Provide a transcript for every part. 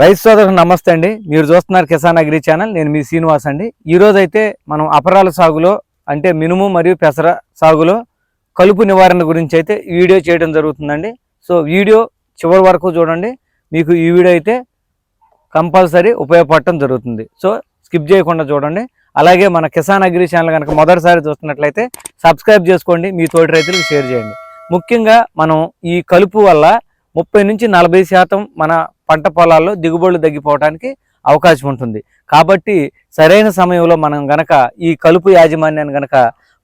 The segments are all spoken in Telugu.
రైతు సోదరులకు నమస్తే అండి. మీరు చూస్తున్నారు కిసాన్ అగ్రి ఛానల్. నేను మీ శ్రీనివాస్ అండి. ఈరోజైతే అయితే మనం అపరాల సాగులో అంటే మినుము మరియు పెసర సాగులో కలుపు నివారణ గురించి అయితే వీడియో చేయడం జరుగుతుందండి. సో వీడియో చివరి వరకు చూడండి. మీకు ఈ వీడియో అయితే కంపల్సరీ ఉపయోగపడటం జరుగుతుంది. సో స్కిప్ చేయకుండా చూడండి. అలాగే మన కిసాన్ అగ్రి ఛానల్ కనుక మొదటిసారి చూస్తున్నట్లయితే సబ్స్క్రైబ్ చేసుకోండి. మీ తోటి రైతులకు షేర్ చేయండి. ముఖ్యంగా మనం ఈ కలుపు వల్ల ముప్పై నుంచి నలభై శాతం మన పంట పొలాల్లో దిగుబడులు తగ్గిపోవడానికి అవకాశం ఉంటుంది. కాబట్టి సరైన సమయంలో మనం గనక ఈ కలుపు యాజమాన్యాన్ని గనక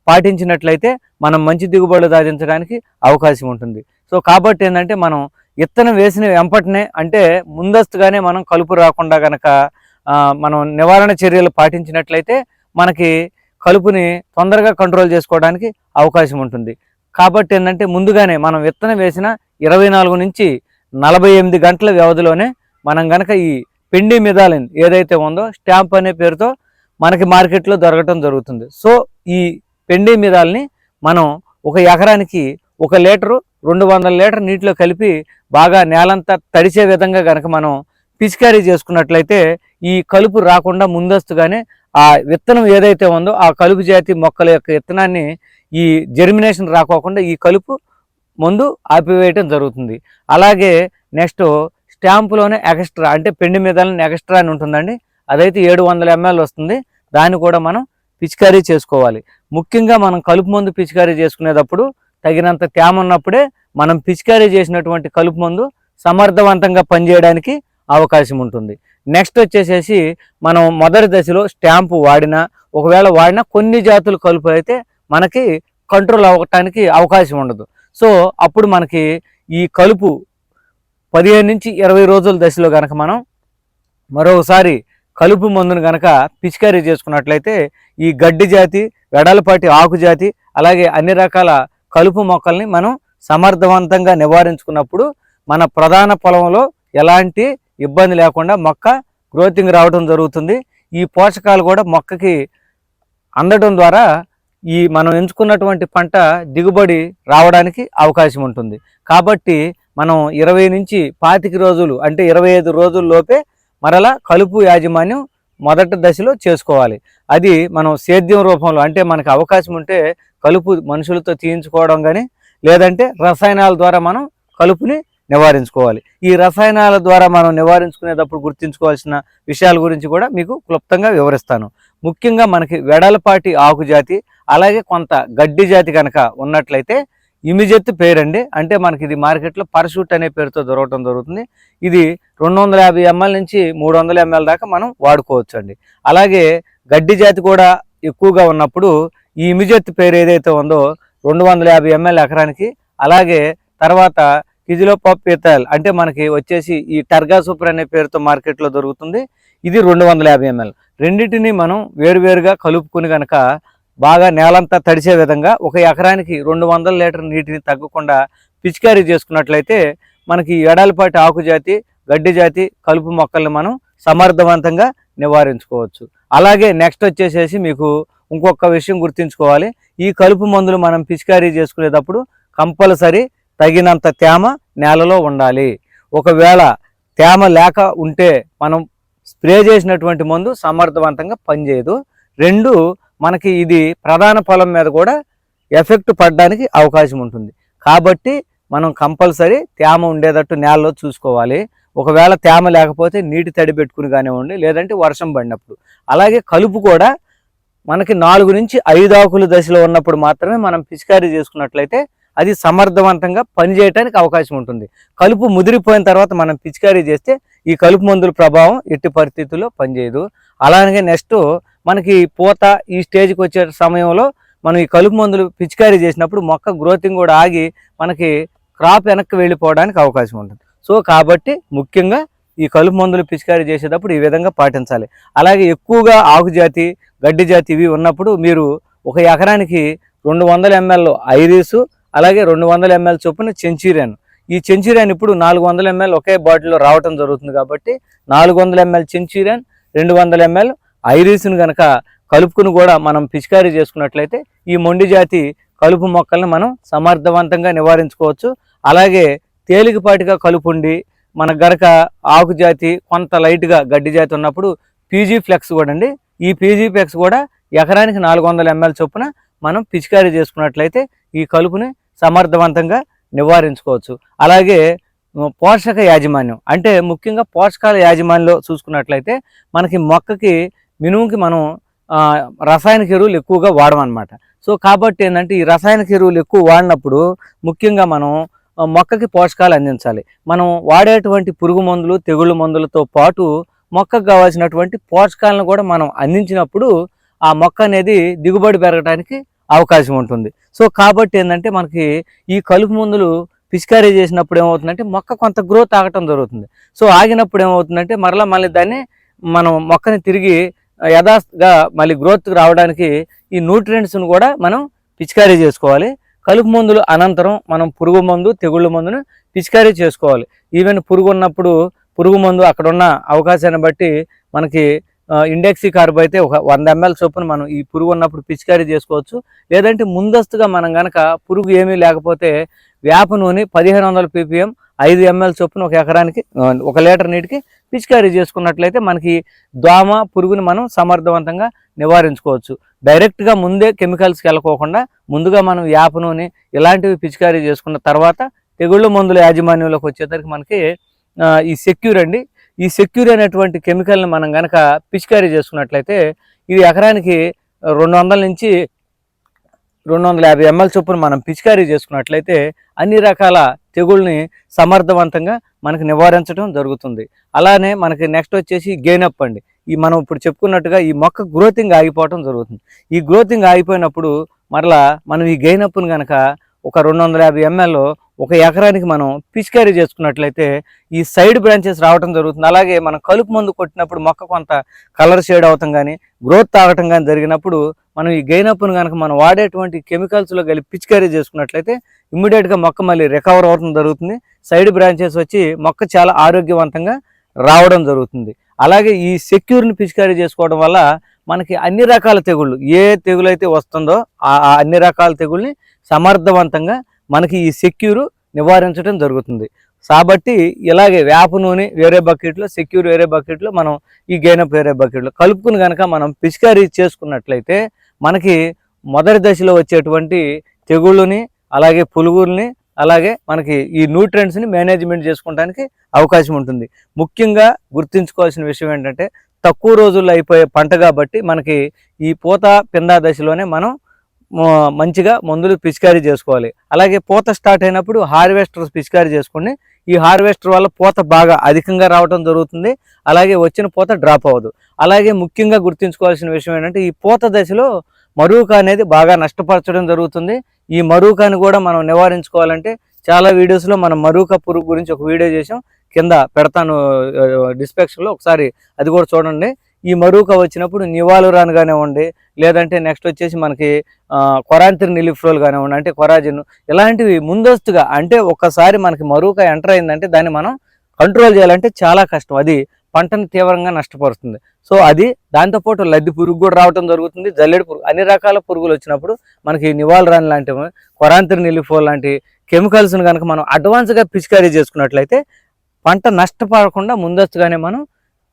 పాటించినట్లయితే మనం మంచి దిగుబడులు సాధించడానికి అవకాశం ఉంటుంది. సో కాబట్టి ఏంటంటే మనం విత్తనం వేసిన వెంపటనే అంటే ముందస్తుగానే మనం కలుపు రాకుండా గనక మనం నివారణ చర్యలు పాటించినట్లయితే మనకి కలుపుని తొందరగా కంట్రోల్ చేసుకోవడానికి అవకాశం ఉంటుంది. కాబట్టి ఏంటంటే ముందుగానే మనం విత్తనం వేసిన ఇరవై నాలుగు నుంచి నలభై ఎనిమిది గంటల వ్యవధిలోనే మనం గనక ఈ పిండి మిదాలిన్ ఏదైతే ఉందో స్టాంప్ అనే పేరుతో మనకి మార్కెట్లో దొరకటం జరుగుతుంది. సో ఈ పెండి మిదాల్ని మనం ఒక ఎకరానికి ఒక లీటరు రెండు వందల లీటర్ నీటిలో కలిపి బాగా నేలంతా తడిచే విధంగా గనక మనం పిచికారీ చేసుకున్నట్లయితే ఈ కలుపు రాకుండా ముందస్తుగానే ఆ విత్తనం ఏదైతే ఉందో ఆ కలుపు జాతి మొక్కల యొక్క విత్తనాన్ని ఈ జెర్మినేషన్ రాకోకుండా ఈ కలుపు ముందు ఆపివేయటం జరుగుతుంది. అలాగే నెక్స్ట్ స్టాంపులోనే ఎక్స్ట్రా అంటే పెండి మీద ఎక్స్ట్రా అని ఉంటుందండి. అదైతే ఏడు వందల ఎంఎల్ వస్తుంది. దాన్ని కూడా మనం పిచికారీ చేసుకోవాలి. ముఖ్యంగా మనం కలుపు మందు పిచికారీ చేసుకునేటప్పుడు తగినంత తేమ ఉన్నప్పుడే మనం పిచికారీ చేసినటువంటి కలుపు మందు సమర్థవంతంగా పనిచేయడానికి అవకాశం ఉంటుంది. నెక్స్ట్ వచ్చేసేసి మనం మొదటి దశలో స్టాంపు వాడినా ఒకవేళ వాడినా కొన్ని జాతులు కలుపు అయితే మనకి కంట్రోల్ అవ్వటానికి అవకాశం ఉండదు. సో అప్పుడు మనకి ఈ కలుపు పదిహేను నుంచి ఇరవై రోజుల దశలో కనుక మనం మరొకసారి కలుపు మందును కనుక పిచికారీ చేసుకున్నట్లయితే ఈ గడ్డి జాతి వెడలపాటి ఆకు జాతి అలాగే అన్ని రకాల కలుపు మొక్కల్ని మనం సమర్థవంతంగా నివారించుకున్నప్పుడు మన ప్రధాన పొలంలో ఎలాంటి ఇబ్బంది లేకుండా మొక్క గ్రోతింగ్ రావడం జరుగుతుంది. ఈ పోషకాలు కూడా మొక్కకి అందడం ద్వారా ఈ మనం ఎంచుకున్నటువంటి పంట దిగుబడి రావడానికి అవకాశం ఉంటుంది. కాబట్టి మనం ఇరవై నుంచి పాతిక రోజులు అంటే ఇరవై ఐదు రోజుల్లోపే మరలా కలుపు యాజమాన్యం మొదటి దశలో చేసుకోవాలి. అది మనం సేద్యం రూపంలో అంటే మనకు అవకాశం ఉంటే కలుపు మనుషులతో తీయించుకోవడం కానీ లేదంటే రసాయనాల ద్వారా మనం కలుపుని నివారించుకోవాలి. ఈ రసాయనాల ద్వారా మనం నివారించుకునేటప్పుడు గుర్తుంచుకోవాల్సిన విషయాల గురించి కూడా మీకు క్లుప్తంగా వివరిస్తాను. ముఖ్యంగా మనకి వెడలపాటి ఆకు జాతి అలాగే కొంత గడ్డి జాతి కనుక ఉన్నట్లయితే ఇమిజెత్ పేరండి. అంటే మనకి ఇది మార్కెట్లో పరషూట్ అనే పేరుతో దొరకటం జరుగుతుంది. ఇది రెండు వందల యాభై ఎంఎల్ నుంచి మూడు వందల ఎంఎల్ దాకా మనం వాడుకోవచ్చు అండి అలాగే గడ్డి జాతి కూడా ఎక్కువగా ఉన్నప్పుడు ఈ ఇమిజెత్ పేరు ఏదైతే ఉందో రెండు వందల యాభై ఎంఎల్ ఎకరానికి అలాగే తర్వాత కిజిలో పప్ అంటే మనకి వచ్చేసి ఈ టర్గా సూపర్ అనే పేరుతో మార్కెట్లో దొరుకుతుంది. ఇది రెండు వందల యాభై ఎంఎల్. రెండింటిని మనం వేరువేరుగా కలుపుకుని కనుక బాగా నేలంతా తడిసే విధంగా ఒక ఎకరానికి రెండు వందల లీటర్ నీటిని తగ్గకుండా పిచికారీ చేసుకున్నట్లయితే మనకి ఈ ఎడాలపాటి ఆకు జాతి గడ్డి జాతి కలుపు మొక్కల్ని మనం సమర్థవంతంగా నివారించుకోవచ్చు. అలాగే నెక్స్ట్ వచ్చేసేసి మీకు ఇంకొక విషయం గుర్తుంచుకోవాలి. ఈ కలుపు మందులు మనం పిచికారీ చేసుకునేటప్పుడు కంపల్సరీ తగినంత తేమ నేలలో ఉండాలి. ఒకవేళ తేమ లేక ఉంటే మనం స్ప్రే చేసినటువంటి మందు సమర్థవంతంగా పనిచేయదు. రెండు మనకి ఇది ప్రధాన పొలం మీద కూడా ఎఫెక్ట్ పడడానికి అవకాశం ఉంటుంది. కాబట్టి మనం కంపల్సరీ తేమ ఉండేటట్టు నేలలో చూసుకోవాలి. ఒకవేళ తేమ లేకపోతే నీటి తడి పెట్టుకుని కానివ్వండి లేదంటే వర్షం పడినప్పుడు. అలాగే కలుపు కూడా మనకి నాలుగు నుంచి ఐదు ఆకుల దశలో ఉన్నప్పుడు మాత్రమే మనం పిచికారీ చేసుకున్నట్లయితే అది సమర్థవంతంగా పనిచేయడానికి అవకాశం ఉంటుంది. కలుపు ముదిరిపోయిన తర్వాత మనం పిచికారీ చేస్తే ఈ కలుపు మందుల ప్రభావం ఎట్టి పరిస్థితుల్లో పనిచేయదు. అలాగే నెక్స్ట్ మనకి పూత ఈ స్టేజ్కి వచ్చే సమయంలో మనం ఈ కలుపు మందులు పిచికారీ చేసినప్పుడు మొక్క గ్రోతింగ్ కూడా ఆగి మనకి క్రాప్ వెనక్కి వెళ్ళిపోవడానికి అవకాశం ఉంటుంది. సో కాబట్టి ముఖ్యంగా ఈ కలుపు మందులు పిచికారీ చేసేటప్పుడు ఈ విధంగా పాటించాలి. అలాగే ఎక్కువగా ఆకు జాతి గడ్డి జాతి ఇవి ఉన్నప్పుడు మీరు ఒక ఎకరానికి రెండు వందల ఎంఎల్ ఐరిసు అలాగే రెండు వందల ఎంఎల్ చొప్పున చెంచీరియన్ ఈ చెంచూరియన్ ఇప్పుడు నాలుగు వందల ఎంఎల్ ఒకే బాటిల్లో రావటం జరుగుతుంది కాబట్టి నాలుగు వందల ఎంఎల్ చెంచీరియన్ రెండు వందల ఎంఎల్ ఐరిస్ను గనక కలుపుకుని కూడా మనం పిచికారీ చేసుకున్నట్లయితే ఈ మొండి జాతి కలుపు మొక్కల్ని మనం సమర్థవంతంగా నివారించుకోవచ్చు. అలాగే తేలికపాటిగా కలుపు ఉండి మన గనక ఆకు జాతి కొంత లైట్గా గడ్డి జాతి ఉన్నప్పుడు పీజీ ఫ్లెక్స్ కూడా అండి. ఈ పీజీ ఫ్లెక్స్ కూడా ఎకరానికి నాలుగు వందల ఎంఎల్ చొప్పున మనం పిచికారీ చేసుకున్నట్లయితే ఈ కలుపుని సమర్థవంతంగా నివారించుకోవచ్చు. అలాగే పోషక యాజమాన్యం. అంటే ముఖ్యంగా పోషకాల యాజమాన్యంలో చూసుకున్నట్లయితే మనకి మొక్కకి మినుముకి మనం రసాయనిక ఎరువులు ఎక్కువగా వాడమన్నమాట. సో కాబట్టి ఏంటంటే ఈ రసాయనిక ఎరువులు ఎక్కువ వాడినప్పుడు ముఖ్యంగా మనం మొక్కకి పోషకాలు అందించాలి. మనం వాడేటువంటి పురుగు మందులు తెగుళ్ళు మందులతో పాటు మొక్కకు కావాల్సినటువంటి పోషకాలను కూడా మనం అందించినప్పుడు ఆ మొక్క అనేది దిగుబడి పెరగడానికి అవకాశం ఉంటుంది. సో కాబట్టి ఏంటంటే మనకి ఈ కలుపు మందులు పిచికారీ చేసినప్పుడు ఏమవుతుందంటే మొక్క కొంత గ్రోత్ ఆగటం జరుగుతుంది. సో ఆగినప్పుడు ఏమవుతుందంటే మరలా మళ్ళీ దాన్ని మనం మొక్కని తిరిగి యథాస్థగా మళ్ళీ గ్రోత్కి రావడానికి ఈ న్యూట్రియంట్స్ను కూడా మనం పిచికారీ చేసుకోవాలి. కలుపు మందులు అనంతరం మనం పురుగు మందు తెగుళ్ళ మందును పిచికారీ చేసుకోవాలి. ఈవెన్ పురుగు ఉన్నప్పుడు పురుగు మందు అక్కడ ఉన్న అవకాశాన్ని బట్టి మనకి ఇండెక్సీ కార్బ్ అయితే ఒక వంద ఎంఎల్ చొప్పున మనం ఈ పురుగు ఉన్నప్పుడు పిచికారీ చేసుకోవచ్చు. లేదంటే ముందస్తుగా మనం కనుక పురుగు ఏమీ లేకపోతే వేప నూనె పదిహేను వందల పీపీఎం ఐదు ఎంఎల్ చొప్పున ఒక ఎకరానికి ఒక లీటర్ నీటికి పిచికారీ చేసుకున్నట్లయితే మనకి దోమ పురుగుని మనం సమర్థవంతంగా నివారించుకోవచ్చు. డైరెక్ట్గా ముందే కెమికల్స్కి వెళ్ళకోకుండా ముందుగా మనం వేప నూనె ఇలాంటివి పిచికారీ చేసుకున్న తర్వాత తెగుళ్ళ మందుల యాజమాన్యంలోకి వచ్చేసరికి మనకి ఈ సెక్యూర్ అండి. ఈ సెక్యూర్ అనేటువంటి కెమికల్ని మనం కనుక పిచికారీ చేసుకున్నట్లయితే ఇది ఎకరానికి రెండు వందల నుంచి రెండు వందల యాభై ఎంఎల్ చొప్పున మనం పిచికారీ చేసుకున్నట్లయితే అన్ని రకాల తెగుళ్ళని సమర్థవంతంగా మనకు నివారించడం జరుగుతుంది. అలానే మనకి నెక్స్ట్ వచ్చేసి గెయినప్ అండి. ఈ మనం ఇప్పుడు చెప్పుకున్నట్టుగా ఈ మొక్క గ్రోతింగ్ ఆగిపోవటం జరుగుతుంది. ఈ గ్రోతింగ్ ఆగిపోయినప్పుడు మరలా మనం ఈ గెయినప్ను కనుక ఒక రెండు వందల యాభై ఎంఎల్ ఒక ఎకరానికి మనం పిచికారీ చేసుకున్నట్లయితే ఈ సైడ్ బ్రాంచెస్ రావటం జరుగుతుంది. అలాగే మనం కలుపు మందు కొట్టినప్పుడు మొక్క కొంత కలర్ షేడ్ అవటం కానీ గ్రోత్ తాగటం కానీ జరిగినప్పుడు మనం ఈ గైనప్పును కనుక మనం వాడేటువంటి కెమికల్స్లో కలిపి పిచికారీ చేసుకున్నట్లయితే ఇమ్మీడియట్గా మొక్క మళ్ళీ రికవర్ అవటం జరుగుతుంది. సైడ్ బ్రాంచెస్ వచ్చి మొక్క చాలా ఆరోగ్యవంతంగా రావడం జరుగుతుంది. అలాగే ఈ సెక్యూర్ని పిచికారీ చేసుకోవడం వల్ల మనకి అన్ని రకాల తెగుళ్ళు ఏ తెగులు అయితే వస్తుందో ఆ ఆ అన్ని రకాల తెగుల్ని సమర్థవంతంగా మనకి ఈ సెక్యూర్ నివారించడం జరుగుతుంది. కాబట్టి ఇలాగే వేప నూనె వేరే బకెట్లో సెక్యూర్ వేరే బకెట్లో మనం ఈ గైనప్ వేరే బకెట్లో కలుపుకుని కనుక మనం పిచికారీ చేసుకున్నట్లయితే మనకి మొదటి దశలో వచ్చేటువంటి తెగుళ్ళని అలాగే పులుగుల్ని అలాగే మనకి ఈ న్యూట్రెంట్స్ని మేనేజ్మెంట్ చేసుకోవడానికి అవకాశం ఉంటుంది. ముఖ్యంగా గుర్తుంచుకోవాల్సిన విషయం ఏంటంటే తక్కువ రోజుల్లో అయిపోయే పంట కాబట్టి మనకి ఈ పూత పిందా దశలోనే మనం మంచిగా మందులు పిచికారీ చేసుకోవాలి. అలాగే పూత స్టార్ట్ అయినప్పుడు హార్వెస్టర్ పిచికారీ చేసుకోండి ఈ హార్వెస్టర్ వల్ల పూత బాగా అధికంగా రావడం జరుగుతుంది. అలాగే వచ్చిన పూత డ్రాప్ అవ్వదు. అలాగే ముఖ్యంగా గుర్తుంచుకోవాల్సిన విషయం ఏంటంటే ఈ పూత దశలో మరూక అనేది బాగా నష్టపరచడం జరుగుతుంది. ఈ మరూకాని కూడా మనం నివారించుకోవాలంటే చాలా వీడియోస్లో మనం మరూక పురుగు గురించి ఒక వీడియో చేసాం కింద పెడతాను డిస్పెక్షన్లో ఒకసారి అది కూడా చూడండి. ఈ మరూక వచ్చినప్పుడు నివాలురాన్ కానివ్వండి లేదంటే నెక్స్ట్ వచ్చేసి మనకి కొరాంతిరి నిలిఫ్రోల్ కానివ్వండి అంటే కొరాజిన్ ఇలాంటివి ముందస్తుగా అంటే ఒక్కసారి మనకి మరూక ఎంటర్ అయిందంటే దాన్ని మనం కంట్రోల్ చేయాలంటే చాలా కష్టం. అది పంటను తీవ్రంగా నష్టపరుస్తుంది. సో అది దాంతోపాటు లద్ది పురుగు కూడా రావడం జరుగుతుంది. జల్లెడు పురుగు అన్ని రకాల పురుగులు వచ్చినప్పుడు మనకి నివాలరాన్ లాంటివి కొరాంతిరి నిలిఫోల్ లాంటి కెమికల్స్ని కనుక మనం అడ్వాన్స్గా పిచికారీ చేసుకున్నట్లయితే పంట నష్టపడకుండా ముందస్తుగానే మనం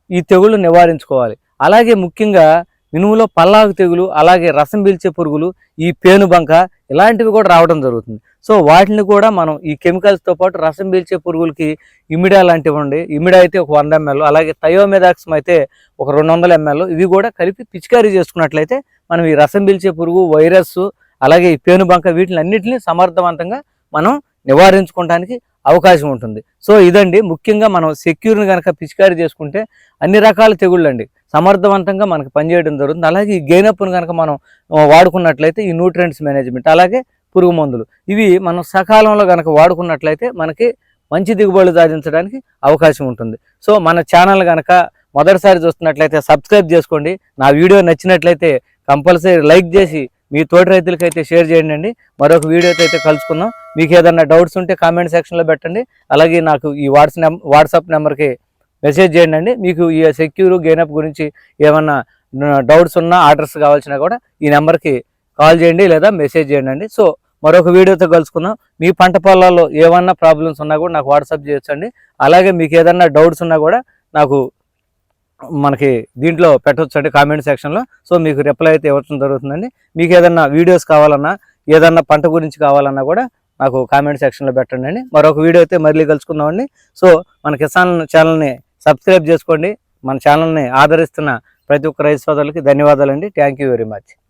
ఈ తెగుళ్ళు నివారించుకోవాలి. అలాగే ముఖ్యంగా మినుములో పల్లాకు తెగులు అలాగే రసం పీల్చే పురుగులు ఈ పేనుబంక ఇలాంటివి కూడా రావడం జరుగుతుంది. సో వాటిని కూడా మనం ఈ కెమికల్స్తో పాటు రసం పీల్చే పురుగులకి ఇమిడా లాంటివి ఉండి ఇమిడా అయితే ఒక వంద ఎంఎల్ అలాగే థయోమెదాక్సం అయితే ఒక రెండు వందల ఎంఎల్ ఇవి కూడా కలిపి పిచికారీ చేసుకున్నట్లయితే మనం ఈ రసం పీల్చే పురుగు వైరస్ అలాగే ఈ పేనుబంక వీటిని అన్నిటిని సమర్థవంతంగా మనం నివారించుకోవడానికి అవకాశం ఉంటుంది. సో ఇదండి. ముఖ్యంగా మనం సెక్యూర్ని కనుక పిచికారీ చేసుకుంటే అన్ని రకాల తెగుళ్ళు అండి సమర్థవంతంగా మనకు పనిచేయడం జరుగుతుంది. అలాగే ఈ గెయినప్ను కనుక మనం వాడుకున్నట్లయితే ఈ న్యూట్రియంట్స్ మేనేజ్మెంట్ అలాగే పురుగు మందులు. ఇవి మనం సకాలంలో కనుక వాడుకున్నట్లయితే మనకి మంచి దిగుబడులు సాధించడానికి అవకాశం ఉంటుంది. సో మన ఛానల్ కనుక మొదటిసారి చూస్తున్నట్లయితే సబ్స్క్రైబ్ చేసుకోండి. నా వీడియో నచ్చినట్లయితే కంపల్సరీ లైక్ చేసి మీ తోటి రైతులకైతే షేర్ చేయండి మరొక వీడియోతో అయితే కలుసుకుందాం. మీకు ఏదన్నా డౌట్స్ ఉంటే కామెంట్ సెక్షన్లో పెట్టండి. అలాగే నాకు ఈ వాట్స్ వాట్సాప్ నెంబర్కి మెసేజ్ చేయండి మీకు ఈ సెక్యూర్ గెయినప్ గురించి ఏమన్నా డౌట్స్ ఉన్నా ఆర్డర్స్ కావాల్సినా కూడా ఈ నెంబర్కి కాల్ చేయండి లేదా మెసేజ్ చేయండి సో మరొక వీడియోతో కలుసుకుందాం. మీ పంట పొలాల్లో ఏమన్నా ప్రాబ్లమ్స్ ఉన్నా కూడా నాకు వాట్సాప్ చేయొచ్చండి. అలాగే మీకు ఏదన్నా డౌట్స్ ఉన్నా కూడా నాకు మనకి దీంట్లో పెట్టవచ్చండి అండి కామెంట్ సెక్షన్లో సో మీకు రిప్లై అయితే ఇవ్వడం జరుగుతుందండి. మీకు ఏదన్నా వీడియోస్ కావాలన్నా ఏదన్నా పంట గురించి కావాలన్నా కూడా నాకు కామెంట్ సెక్షన్లో పెట్టండి అండి. మరొక వీడియో అయితే మళ్ళీ కలుసుకుందామండి సో మన కిసాన్ ఛానల్ని సబ్స్క్రైబ్ చేసుకోండి. మన ఛానల్ని ఆదరిస్తున్న ప్రతి ఒక్క రైతు సోదరులకి ధన్యవాదాలండి. Thank you very much